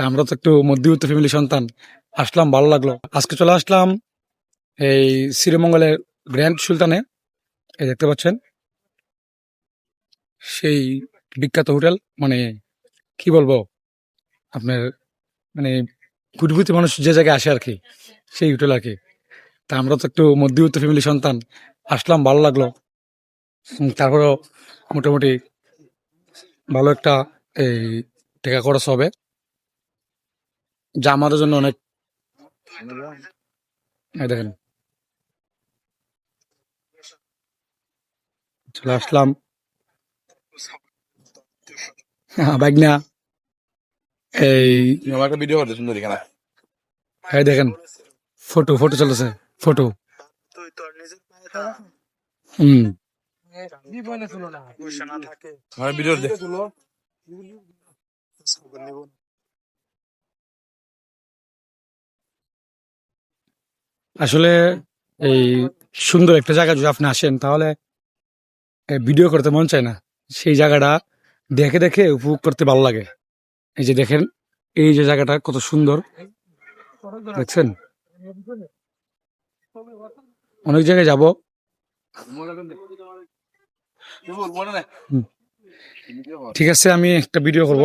তা আমরা তো একটু মধ্যবিত্ত ফ্যামিলি সন্তান। আসলাম, ভালো লাগল। আজকে চলে আসলাম এই শ্রীমঙ্গলের গ্র্যান্ড সুলতানে। এই দেখতে পাচ্ছেন, সেই বিখ্যাত হোটেল। মানে কি বলব, আপনার মানে কুটিপুতি মানুষ যে জায়গায় আসে আর কি, সেই হোটেল আর কি। তা আমরা তো একটু মধ্যবিত্ত ফ্যামিলি সন্তান। আসলাম, ভালো লাগল। তারপরেও মোটামুটি ভালো একটা এই টাকা খরচ হবে। যা আমাদের জন্য অনেক দেখেন। চলে আসলাম। বাইক না। এই একটা ভিডিও করতে সুন্দর এখানে এই দেখেন। ফটো ফটো চলেছে ফটো। তুই তোর নিজের পায়ে দাঁড়া। হুম ভিডিও দে। আসলে এই সুন্দর একটা জায়গা যদি আপনি আসেন, তাহলে ভিডিও করতে মন চায় না। সেই জায়গাটা দেখে দেখে উপভোগ করতে ভালো লাগে। এই যে দেখেন, এই যে জায়গাটা কত সুন্দর। দেখছেন? অনেক জায়গায় যাব। ঠিক আছে, আমি একটা ভিডিও করব।